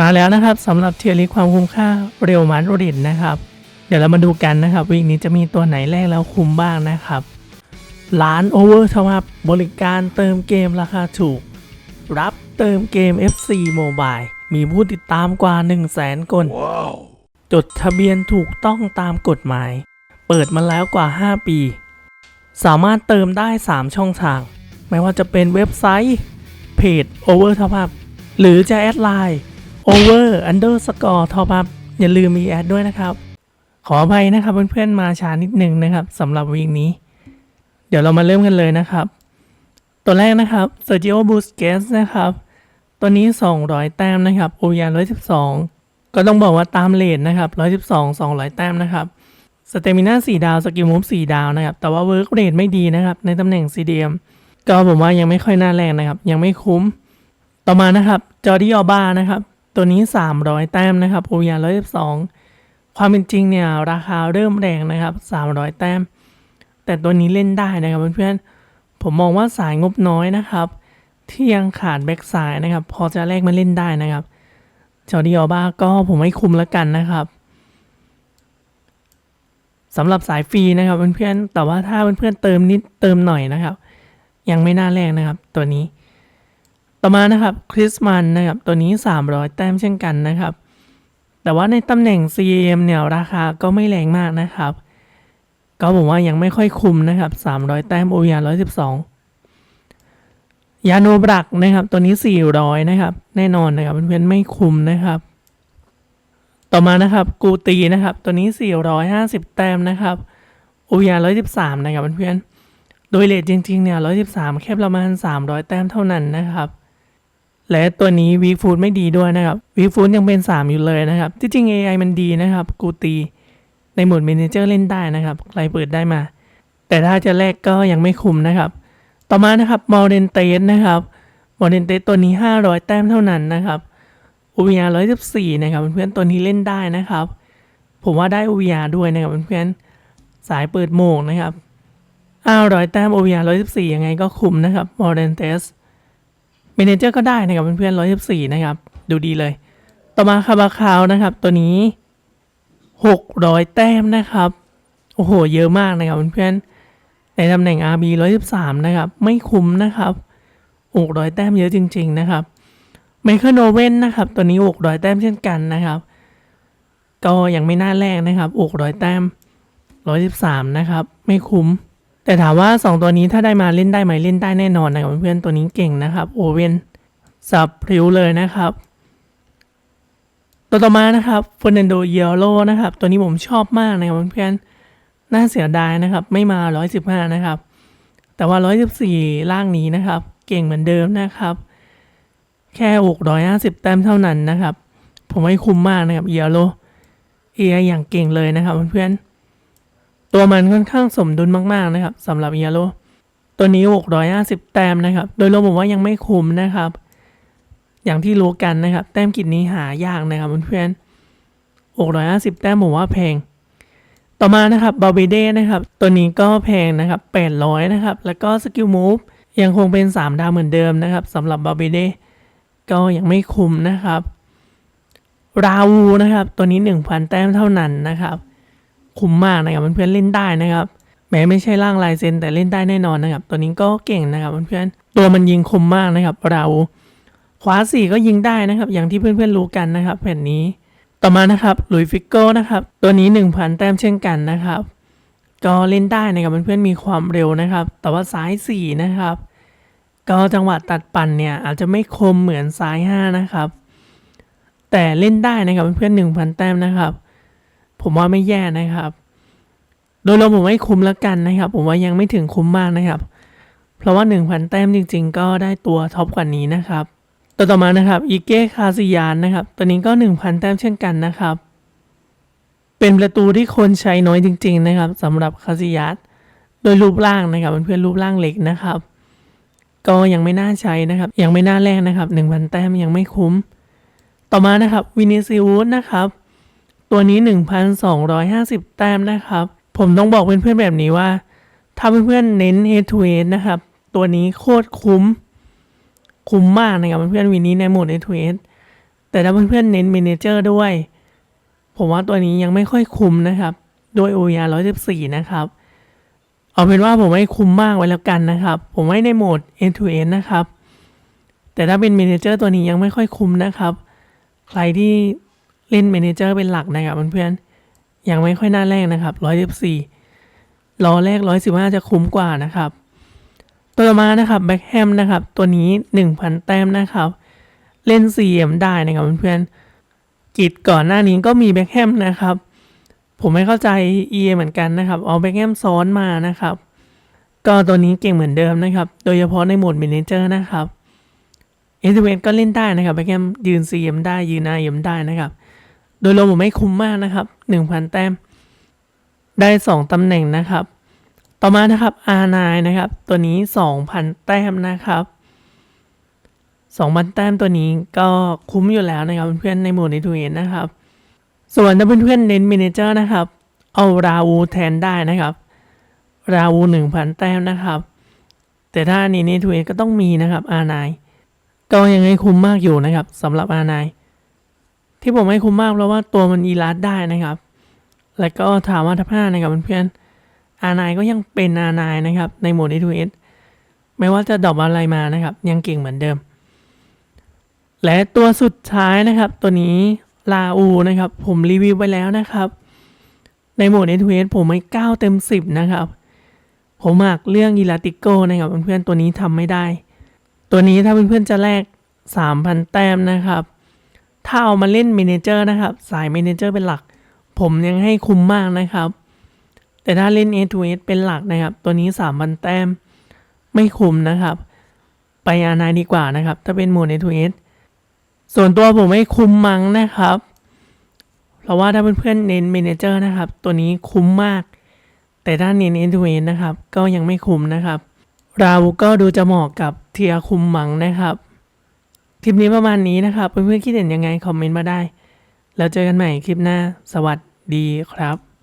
มาแล้วนะครับสำหรับเทียร์ลิสต์ความคุ้มค่าเรียวมาดริดนะครับ เดี๋ยวเรามาดูกันนะครับวีคนี้จะมีตัวไหนแรกแล้วคุ้มบ้างนะครับร้านโอเวอร์ทวับบริการเติมเกมราคาถูก รับเติมเกม FC Mobile มีผู้ติดตามกว่า 1 0 0 0 0แสนคนจดทะเบียนถูกต้องตามกฎหมาย เปิดมาแล้วกว่า 5 ปี สามารถเติมได้ 3 ช่องทาง ไม่ว่าจะเป็นเว็บไซต์ เพจ Over Top Up หรือจะแอดไลน์ Over Underscore Top Up อย่าลืมมีแอดด้วยนะครับ ขออภัยนะครับเพื่อนๆมาช้านิดนึงนะครับสำหรับวีคนี้ เดี๋ยวเรามาเริ่มกันเลยนะครับ ตัวแรกนะครับ Sergio Busquets นะครับ ตัวนี้ 200 แต้มนะครับโอยา112 ก็ต้องบอกว่าตามเลทนะครับ 112 200 แต้มนะครับสเตมิน่า4ดาว สกิลมูฟ4ดาวนะครับ แต่ว่าเวิร์กเรทไม่ดีนะครับ ในตำแหน่ง CDM ก็ผมว่ายังไม่ค่อยน่าแรงนะครับ ยังไม่คุ้ม ต่อมานะครับ จอร์ดิออบานะครับ ตัวนี้ 300 แต้มนะครับโอยา112ความเป็นจริงเนี่ยราคาเริ่มแรงนะครับ 300 แต้ม แต่ตัวนี้เล่นได้นะครับเพื่อนๆผมมองว่าสายงบน้อยนะครับ ที่ยังขาดแบ็กซ้ายนะครับ พอจะแลกมาเล่นได้นะครับจอดิออบ้าก็ผมให้คุมแล้วกันนะครับสำหรับสายฟรีนะครับเพื่อนๆแต่ว่าถ้าเพื่อนๆเติมนิดเติมหน่อยนะครับ ยังไม่น่าแรงนะครับตัวนี้ ต่อมานะครับคริสมันนะครับตัวนี้ 300 แต้มเช่นกันนะครับ แต่ว่าในตำแหน่ง CM เนี่ยราคาก็ไม่แรงมากนะครับ ก็ผมว่ายังไม่ค่อยคุ้มนะครับ 300 แต้มโอยา112 ยาโนบรักนะครับ ตัวนี้ 400 นะครับ แน่นอนนะครับเพื่อนๆไม่คุ้มนะครับ ต่อมานะครับกูตีนะครับ ตัวนี้ 450 แต้มนะครับโอยา113 นะครับเพื่อนๆโดยเลทจริงๆเนี่ย113 แค่ประมาณ 300 แต้มเท่านั้นนะครับ และตัวนี้วีฟูดไม่ดีด้วยนะครับวีฟูดยังเป็น 3 อยู่เลยนะครับ ที่จริง AI มันดีนะครับ กูตี ในโหมด Manager เล่นได้นะครับใครเปิดได้มา แต่ถ้าจะแลกก็ยังไม่คุ้มนะครับ ต่อมานะครับมอร์เรนเตสนะครับมอร์เรนเตสตัวนี้ 500 แต้มเท่านั้นนะครับอูวีอาร์114นะครับเพื่อนๆตัวนี้เล่นได้นะครับ ผมว่าได้อ OVR ด้วยนะครับเพื่อนๆสายเปิดโมกนะครับ500แต้มอ OVR 114ยังไงก็คุ้มนะครับมอร์เรนเตส เมนเจอร์ก็ได้นะครับเพื่อนๆ114นะครับ ดูดีเลย ต่อมาคาบาคาวนะครับ ตัวนี้600แต้มนะครับ โอ้โห เยอะมากนะครับเพื่อนๆในตำแหน่ง RB 113 นะครับ ไม่คุ้มนะครับ600แต้มเยอะจริง ๆ นะครับไมเคิลโนเว่นนะครับ ตัวนี้600แต้มเช่นกันนะครับ ก็ยังไม่น่าแรกนะครับ600แต้ม113นะครับ ไม่คุ้ม แต่ถามว่า 2 ตัวนี้ถ้าได้มาเล่นได้ไหมเล่นได้แน่นอนนะครับเพื่อนๆตัวนี้เก่งนะครับโอเวนสับพริ้วเลยนะครับ ตัวต่อมานะครับฟ e น n นโดเยโ o นะครับ ตัวนี้ผมชอบมากนะครับเพื่อนๆน่าเสียดายนะครับ ไม่มา 115 นะครับ แต่ว่า 114 ล่างนี้นะครับ เก่งเหมือนเดิมนะครับ แค่ 650 แต้มเท่านั้นนะครับ ผมให้คุ้มมากนะครับเยโ o เออย่างเก่งเลยนะครับเพื่อนๆ ตัวมันค่อนข้างสมดุลมากๆนะครับสำหรับเยโ o ตัวนี้ 650 แต้มนะครับ โดยรวมผมว่ายังไม่คุ้มนะครับ อย่างที่รู้กันนะครับ แต้มกิจนี้หายากนะครับเพื่อนๆ650 แต้มผมว่าแพง ต่อมานะครับบาเบเดนะครับ ตัวนี้ก็แพงนะครับ 800 นะครับ แล้วก็สกิลมูฟยังคงเป็น 3 ดาวเหมือนเดิมนะครับสำหรับบาเบเดก็ยังไม่คุ้มนะครับ ราวูนะครับ ตัวนี้ 1,000 แต้มเท่านั้นนะครับ คุ้มมากนะครับเพื่อนๆเล่นได้นะครับแม้ไม่ใช่ร่างลายเซนแต่เล่นได้แน่นอนนะครับ ตัวนี้ก็เก่งนะครับเพื่อนๆตัวมันยิงคมมากนะครับ เราขวาสี่ก็ยิงได้นะครับ อย่างที่เพื่อนๆรู้กันนะครับ แผ่นนี้ต่อมานะครับหลุยฟิกโก้นะครับ ตัวนี้ 1,000 แต้มเช่นกันนะครับ ก็เล่นได้นะครับเพื่อนๆมีความเร็วนะครับ แต่ว่าซ้าย4นะครับ ก็จังหวะตัดปั่นเนี่ยอาจจะไม่คมเหมือนซ้าย5นะครับ แต่เล่นได้นะครับเพื่อนๆ1,000 แต้มนะครับ ผมว่าไม่แย่นะครับ โดยรวมผมให้คุ้มแล้วกันนะครับ ผมว่ายังไม่ถึงคุ้มมากนะครับ เพราะว่า 1,000 แต้มจริง ๆ ก็ได้ตัวท็อปกว่านี้นะครับตัวต่อมานะครับอีเก้คาซิยานนะครับตัวนี้ก็ 1,000 แต้มเช่นกันนะครับ เป็นประตูที่คนใช้น้อยจริง ๆ นะครับสำหรับคาซิยานโดยรูปร่างนะครับเพื่อนๆรูปร่างเล็กนะครับ ก็ยังไม่น่าใช้นะครับ ยังไม่น่าแรกนะครับ 1,000 แต้มยังไม่คุ้ม ต่อมานะครับวินิซิอุสนะครับ ตัวนี้ 1,250 แต้มนะครับ ผมต้องบอกเพื่อนๆแบบนี้ว่า ถ้าเพื่อนๆเน้น head to head นะครับ ตัวนี้โคตรคุ้ม คุ้มมากนะครับเพื่อนๆวินนี้ในโหมด A2S แแต่ถ้าเพื่อนๆเน้นเมเนเจอร์ด้วย ผมว่าตัวนี้ยังไม่ค่อยคุ้มนะครับ โดย OER 114 นะครับ เอาเป็นว่าผมให้คุ้มมากไว้แล้วกันนะครับ ผมให้ในโหมด end to end นะครับ แต่ถ้าเป็นเมเนเจอร์ตัวนี้ยังไม่ค่อยคุ้มนะครับ ใครที่ เล่นเมนเจอร์เป็นหลักนะครับเพื่อนๆยังไม่ค่อยน่าแรกนะครับ114รอแรก 115 จะคุ้มกว่านะครับ ตัวต่อมานะครับแบ็คแฮมนะครับ ตัวนี้ 1,000 แต้มนะครับ เล่น CM ได้นะครับเพื่อนๆกิจก่อนหน้านี้ก็มีแบ็คแฮมนะครับ ผมไม่เข้าใจ EA เหมือนกันนะครับ เอาแบ็คแฮมซ้อนมานะครับ ก็ตัวนี้เก่งเหมือนเดิมนะครับ โดยเฉพาะในโหมด Manager นะครับเอ v เวนก็เล่นได้นะครับแบ็คแฮมยืน CM ได้ยืน IM ได้นะครับ โดยรวมผมไม่คุ้มมากนะครับ 1,000 แต้ม ได้ 2ตำแหน่งนะครับ ต่อมานะครับ R9 นะครับ ตัวนี้ 2,000 แต้มนะครับ 2,000 แต้มตัวนี้ก็คุ้มอยู่แล้วนะครับเพื่อนๆในหมดในทูเอนนะครับ ส่วนถ้าเพื่อนๆเน้นเมเนเจอร์นะครับ เอาราวูแทนได้นะครับ ราวู 1,000 แต้มนะครับ แต่ถ้านี้ในทูเอนก็ต้องมีนะครับ R9 ก็ยังไงคุ้มมากอยู่นะครับสำหรับ R9 ที่ผมไม่คุ้มมากเพราะว่าตัวมันอีลัดได้นะครับ แล้วก็ถามว่าทับห้านะครับเพื่อนๆ R9 ก็ยังเป็น R9 นนะครับ ในโหมด A2S ไม่ว่าจะดรอปอะไรมานะครับ ยังเก่งเหมือนเดิม และตัวสุดท้ายนะครับ ตัวนี้ลาอูนะครับ ผมรีวิวไปแล้วนะครับ ในโหมด A2S ผมไม่9เต็ม 10 นะครับผมหักเรื่องอีลาติโกนะครับเพื่อนๆตัวนี้ทำไม่ได้ ตัวนี้ถ้าเพื่อนๆจะแลก3,000 แต้มนะครับ ถ้าเอามาเล่นเมนเจอร์นะครับ สายเมนเจอร์เป็นหลัก ผมยังให้คุ้มมากนะครับ แต่ถ้าเล่น A to S เป็นหลักนะครับ ตัวนี้3,000แต้มไม่คุ้มนะครับ ไปอานาดีกว่านะครับ ถ้าเป็นโหมด A to S ส่วนตัวผมไม่คุ้มมั้งนะครับเพราะว่าถ้าเพื่อนๆเน้นเมนเจอร์นะครับ ตัวนี้คุ้มมาก แต่ถ้าเน้น A to S นะครับ ก็ยังไม่คุ้มนะครับ เราก็ดูจะเหมาะกับเทียคุ้มมั้งนะครับ คลิปนี้ประมาณนี้นะครับเพื่อนๆคิดเห็นยังไง คอมเมนต์มาได้ แล้วเจอกันใหม่คลิปหน้า สวัสดีครับ